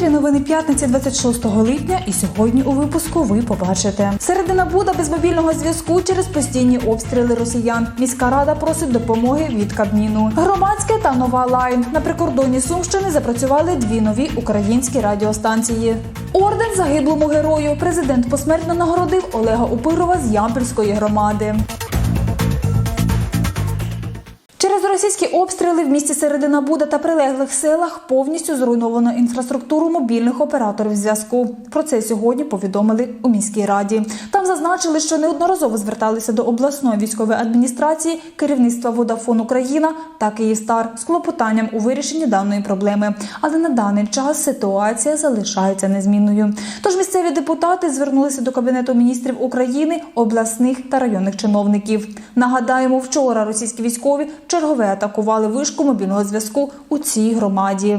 ефірі новини п'ятниці 26 липня. І сьогодні у випуску ви побачите середина Буда без мобільного зв'язку через постійні обстріли росіян. Міська рада просить допомоги від Кабміну. Громадське та нова лайн на прикордонні Сумщини запрацювали дві нові українські радіостанції. Орден загиблому герою. Президент посмертно нагородив Олега Упирова з Ямпільської громади. Російські обстріли в місті Середина Буда та прилеглих селах повністю зруйновано інфраструктуру мобільних операторів зв'язку. Про це сьогодні повідомили у міській раді. Там зазначили, що неодноразово зверталися до обласної військової адміністрації, керівництва Водафон Україна та Київстар з клопотанням у вирішенні даної проблеми. Але на даний час ситуація залишається незмінною. Тож місцеві депутати звернулися до кабінету міністрів України, обласних та районних чиновників. Нагадаємо, вчора російські військові чергове атакували вишку мобільного зв'язку у цій громаді.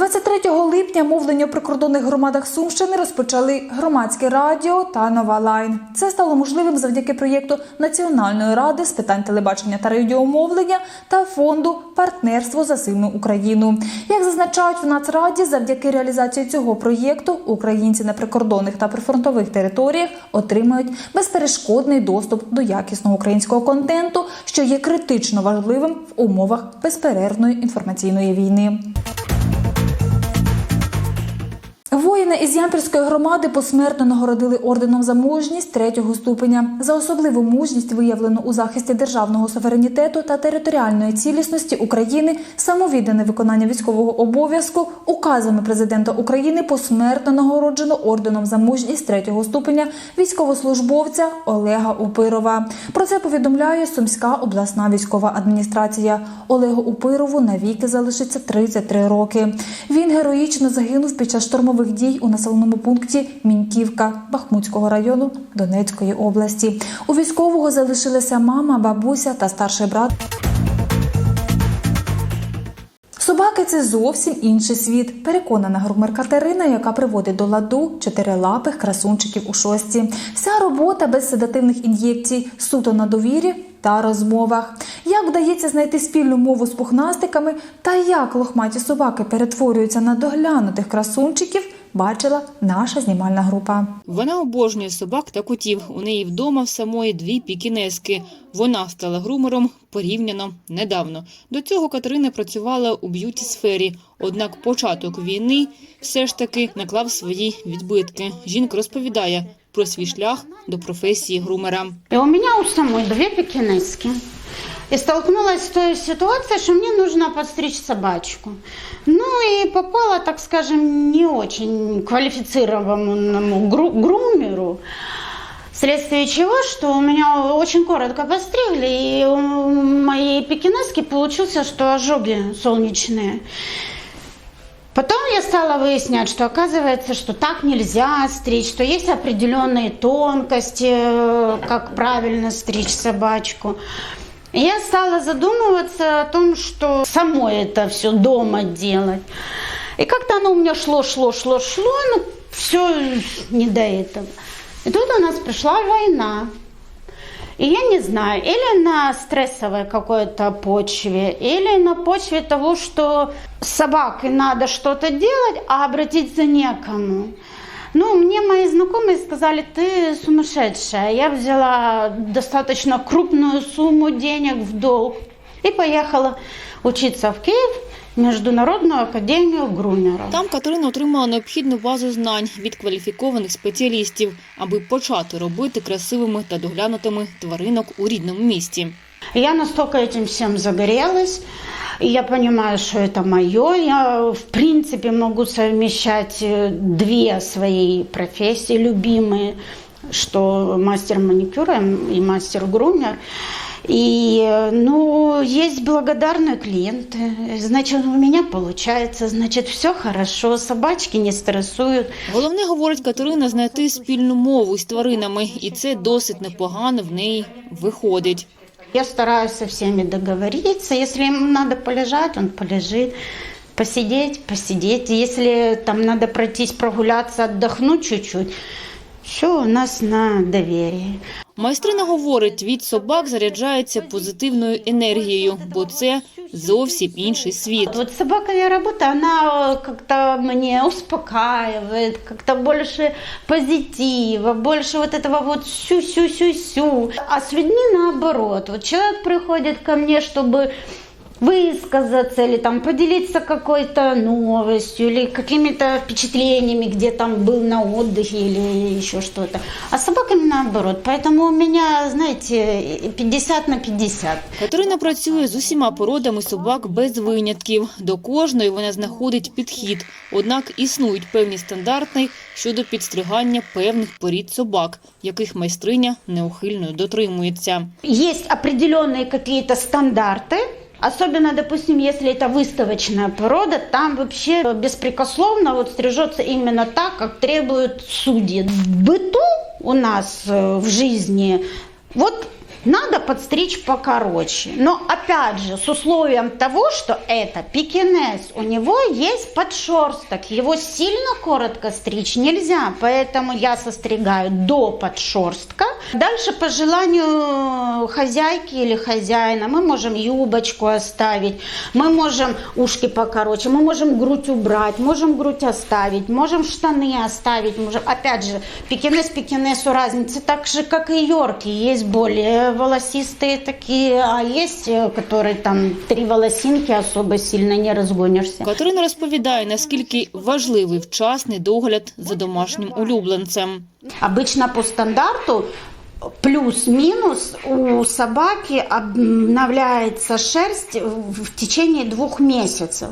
23 липня мовлення у прикордонних громадах Сумщини розпочали громадське радіо та нова лайн. Це стало можливим завдяки проєкту Національної ради з питань телебачення та радіомовлення та фонду Партнерство за сильну Україну. Як зазначають в Нацраді, завдяки реалізації цього проєкту українці на прикордонних та прифронтових територіях отримають безперешкодний доступ до якісного українського контенту, що є критично важливим в умовах безперервної інформаційної війни. Воїни із Ямпільської громади посмертно нагородили орденом за мужність третього ступеня. За особливу мужність виявлено у захисті державного суверенітету та територіальної цілісності України, самовіддане виконання військового обов'язку, указами президента України посмертно нагороджено орденом за мужність третього ступеня військовослужбовця Олега Упирова. Про це повідомляє Сумська обласна військова адміністрація. Олегу Упирову навіки залишиться 33 роки. Він героїчно загинув під час штурмових дій у населеному пункті Міньківка Бахмутського району Донецької області. У військового залишилися мама, бабуся та старший брат. Собаки це зовсім інший світ. Переконана грумер Катерина, яка приводить до ладу чотирилапих красунчиків у шості. Вся робота без седативних ін'єкцій, суто на довірі та розмовах. Як вдається знайти спільну мову з пухнастиками та як лохматі собаки перетворюються на доглянутих красунчиків, бачила наша знімальна група. Вона обожнює собак та котів. У неї вдома в самої дві пікінески. Вона стала грумером порівняно недавно. До цього Катерина працювала у б'юті сфері. Однак початок війни все ж таки наклав свої відбитки. Жінка розповідає про свій шлях до професії грумера. У меня у самой две пекинески. И столкнулась с той ситуацией, что мне нужно подстричь собачку. Ну и попала, так скажем, не очень квалифицированному гру- грумеру. Вследствие чего, что у меня очень коротко постригли, и у моей пекинески получился, что ожоги солнечные. Потом я стала выяснять, что оказывается, что так нельзя стричь, что есть определенные тонкости, э, как правильно стричь собачку. И я стала задумываться о том, что самой это все дома делать. И как-то оно у меня шло, шло, шло, шло, ну все не до этого. И тут у нас пришла война. И я не знаю, или на стрессовой какой-то почве, или на почве того, что с собакой надо что-то делать, а обратиться некому. Ну, мне мои знакомые сказали, ты сумасшедшая. Я взяла достаточно крупную сумму денег в долг и поехала учиться в Киев в Международную академию грумеров. Там Катерина отримала необхідну базу знань від кваліфікованих спеціалістів, аби почати робити красивими та доглянутими тваринок у рідному місті. Я настолько этим всем загорелась, и я понимаю, что это мое. Я, в принципе, могу совмещать э, две свои профессии любимые, что мастер маникюра и мастер грумер. И, э, ну, есть благодарные клиенты, значит, у меня получается, значит, все хорошо, собачки не стрессуют. Головне, говорить Катерина, знайти спільну мову з тваринами, і це досить непогано в неї виходить. Я стараюсь со всеми договориться. Если ему надо полежать, он полежит. Посидеть, посидеть. Если там надо пройтись, прогуляться, отдохнуть чуть-чуть, Все у нас на доверии. Майстрина говорить, від собак заряджається позитивною енергією, бо це зовсім інший світ. Вот собаковая работа, она э, как-то мне успокаивает, как-то больше позитива, больше вот этого вот сю-сю-сю-сю. А с людьми наоборот. Вот человек приходит ко мне, чтобы высказаться или там поделиться какой-то новостью или какими-то впечатлениями, где там был на отдыхе или еще что-то. А с собаками наоборот. Поэтому у меня, знаете, 50 на 50. Катерина працює з усіма породами собак без винятків. До кожної вона знаходить підхід. Однак існують певні стандарти щодо підстригання певних порід собак, яких майстриня неухильно дотримується. Есть определенные какие-то стандарты, Особенно, допустим, если это выставочная порода, там вообще беспрекословно вот стрижется именно так, как требуют судьи. В быту у нас э, в жизни вот надо подстричь покороче. Но опять же, с условием того, что это пекинес, у него есть подшерсток. Его сильно коротко стричь нельзя, поэтому я состригаю до подшерстка. Дальше по желанию хозяйки или хозяина мы можем юбочку оставить, мы можем ушки покороче, мы можем грудь убрать, можем грудь оставить, можем штаны оставить. Можем... Опять же, пекинес пекинесу разница так же, как и йорки. Есть более волосистые такие, а есть, э, которые там три волосинки особо сильно не разгонишься. Катерина розповідає, наскільки важливий вчасний догляд за домашнім улюбленцем. Обычно по стандарту плюс-минус у собаки обновляется шерсть в течение двух месяцев.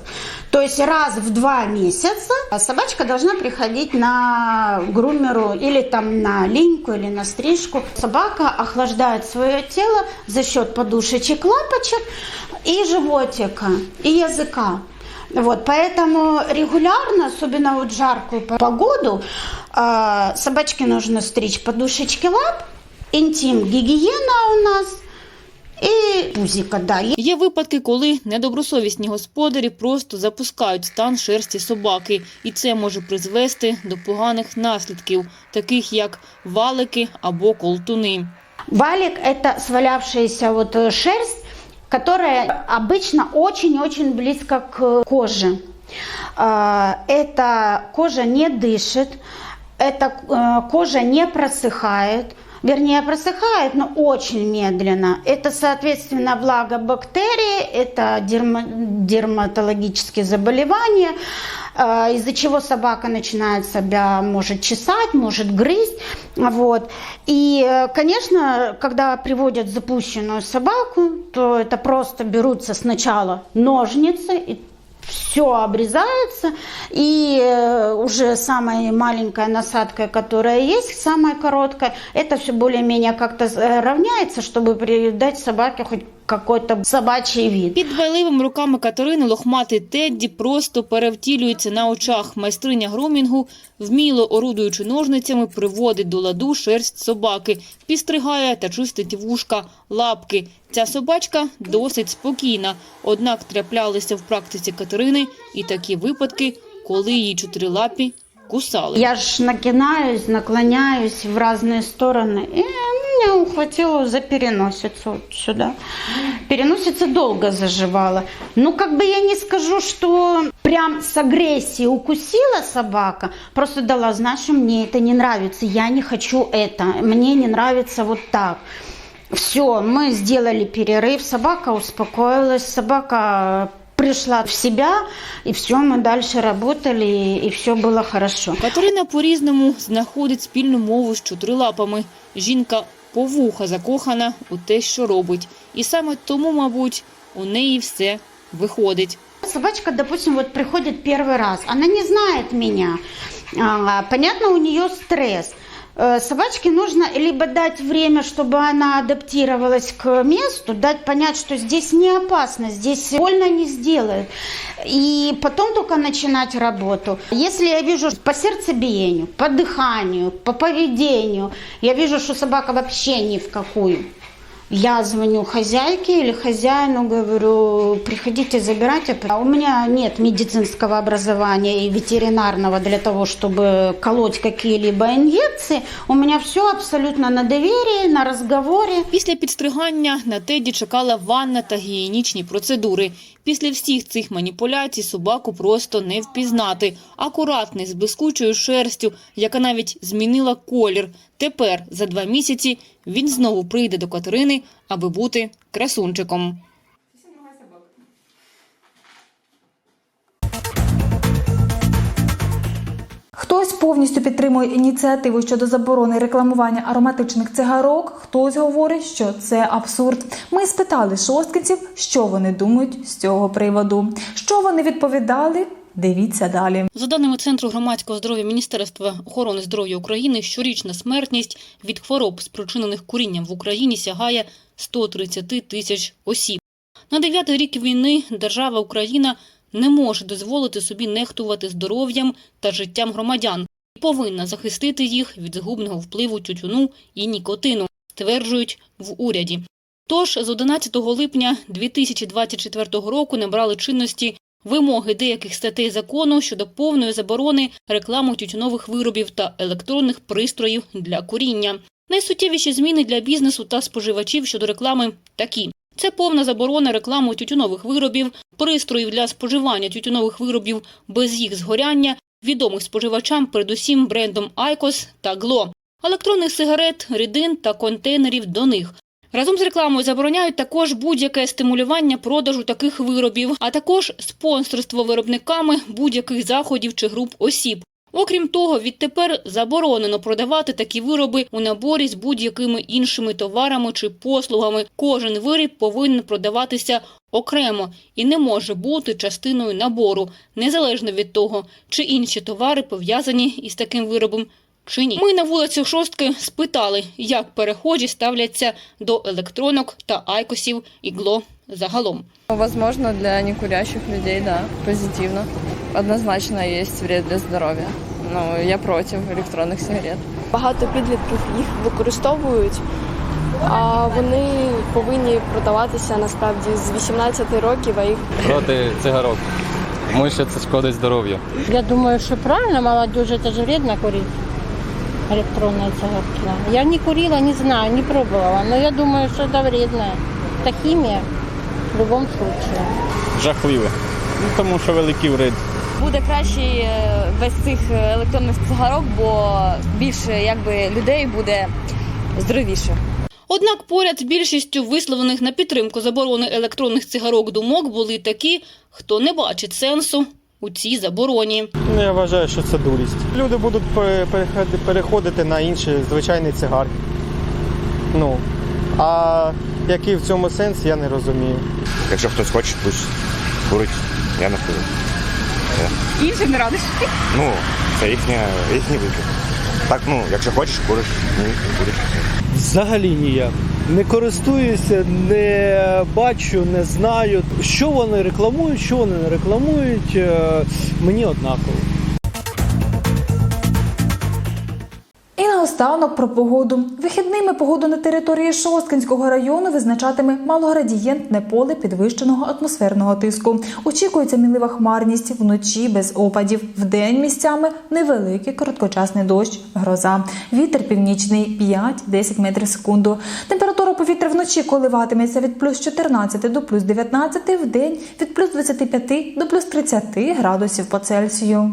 То есть раз в два месяца собачка должна приходить на грумеру или там на линьку или на стрижку. Собака охлаждает свое тело за счет подушечек, лапочек и животика, и языка. Вот, поэтому регулярно, особенно вот жаркую погоду, э, собачке нужно стричь подушечки лап, интим, гигиена у нас и пузика, да. Є випадки, коли недобросовісні господарі просто запускають стан шерсті собаки, і це може призвести до поганих наслідків, таких як валики або колтуни. Валик – это свалявшаяся вот э, шерсть, которая обычно очень-очень близко к коже. А, Эта кожа не дышит, эта э, кожа не просыхает, вернее просыхает, но очень медленно. Это, соответственно, благо бактерии, это дерма- дерматологические заболевания, э, из-за чего собака начинает себя, может чесать, может грызть. Вот. И, э, конечно, когда приводят запущенную собаку, то это просто берутся сначала ножницы и все обрезается, и э, уже самая маленькая насадка, которая есть, самая короткая, это все более-менее как-то э, равняется, чтобы придать собаке хоть какой-то собачий вид. Під дбайливими руками Катерини лохматий Тедді просто перевтілюється на очах. Майстриня грумінгу, вміло орудуючи ножницями, приводить до ладу шерсть собаки, підстригає та чистить вушка, лапки. Ця собачка досить спокійна, однак траплялися в практиці Катерини і такі випадки, коли її чотирилапі кусали. Я ж накинаюсь, наклоняюсь в разные стороны, и меня ухватило за переносицу вот сюда. Переносица долго заживала. Ну, как бы я не скажу, что прям с агрессией укусила собака, просто дала знать, что мне это не нравится, я не хочу это, мне не нравится вот так. Все, мы сделали перерыв, собака успокоилась, собака пришла в себя, и все, мы дальше работали, и все было хорошо. Катерина по-різному знаходить спільну мову з чотирилапами. Жінка по вуха закохана у те, що робить. І саме тому, мабуть, у неї все виходить. Собачка, допустим, вот приходит первый раз, она не знает меня. Понятно, у нее стресс. Э, Собачке нужно либо дать время, чтобы она адаптировалась к месту, дать понять, что здесь не опасно, здесь больно не сделает. И потом только начинать работу. Если я вижу по сердцебиению, по дыханию, по поведению, я вижу, что собака вообще ни в какую я звоню хозяйке или хозяину, говорю, приходите забирать. А у меня нет медицинского образования и ветеринарного для того, чтобы колоть какие-либо инъекции. У меня все абсолютно на доверии, на разговоре. Після підстригання на Теді чекала ванна та гігієнічні процедури. Після всіх цих маніпуляцій собаку просто не впізнати. Акуратний, з блискучою шерстю, яка навіть змінила колір. Тепер, за два місяці, він знову прийде до Катерини, аби бути красунчиком. Хтось повністю підтримує ініціативу щодо заборони рекламування ароматичних цигарок, хтось говорить, що це абсурд. Ми спитали шосткинців, що вони думають з цього приводу. Що вони відповідали? Дивіться далі. За даними Центру громадського здоров'я Міністерства охорони здоров'я України, щорічна смертність від хвороб, спричинених курінням в Україні, сягає 130 тисяч осіб. На дев'ятий рік війни держава Україна не може дозволити собі нехтувати здоров'ям та життям громадян і повинна захистити їх від згубного впливу тютюну і нікотину, стверджують в уряді. Тож з 11 липня 2024 року набрали чинності вимоги деяких статей закону щодо повної заборони реклами тютюнових виробів та електронних пристроїв для куріння. Найсуттєвіші зміни для бізнесу та споживачів щодо реклами такі. Це повна заборона реклами тютюнових виробів, пристроїв для споживання тютюнових виробів без їх згоряння, відомих споживачам передусім брендом Айкос та Гло, електронних сигарет, рідин та контейнерів до них, Разом з рекламою забороняють також будь-яке стимулювання продажу таких виробів, а також спонсорство виробниками будь-яких заходів чи груп осіб. Окрім того, відтепер заборонено продавати такі вироби у наборі з будь-якими іншими товарами чи послугами. Кожен виріб повинен продаватися окремо і не може бути частиною набору, незалежно від того, чи інші товари пов'язані із таким виробом чи ні. Ми на вулицях Шостки спитали, як перехожі ставляться до електронок та айкосів і гло загалом. Возможно, для некурящих людей, да, позитивно. Однозначно есть вред для здоров'я. Ну, я против електронних сигарет. Багато підлітків їх використовують, а вони повинні продаватися насправді з 18 років, а їх проти цигарок. Тому що це шкодить здоров'ю. Я думаю, что правильно, молодежи, это же вредно курить электронные цигарки. да. Я не курила, не знаю, не пробовала, но я думаю, что это вредно. Это химия в любом случае. жахливе. Ну, тому що великий вред. буде краще е, без цих е, електронних цигарок, бо більше якби людей буде здоровіше. Однак поряд з більшістю висловлених на підтримку заборони електронних цигарок думок були такі, хто не бачить сенсу у цій забороні. Ну, я вважаю, що це дурість. Люди будуть переходити на інші звичайні цигарки. Ну, а який в цьому сенс, я не розумію. Якщо хтось хоче, пусть курить, я не курю. Іншим не радиш. Ну, це їхня, їхній вибір. Так, ну, якщо хочеш, куриш, ні, куриш. Взагалі ніяк. Не користуюся, не бачу, не знаю. Що вони рекламують, що вони не рекламують, е, мені однаково. Наостанок про погоду. Вихідними погоду на території Шосткинського району визначатиме малоградієнтне поле підвищеного атмосферного тиску. Очікується мінлива хмарність вночі без опадів. Вдень місцями невеликий короткочасний дощ, гроза. Вітер північний 5-10 метрів секунду. Температура повітря вночі коливатиметься від плюс 14 до плюс 19, вдень від плюс 25 до плюс 30 градусів по Цельсію.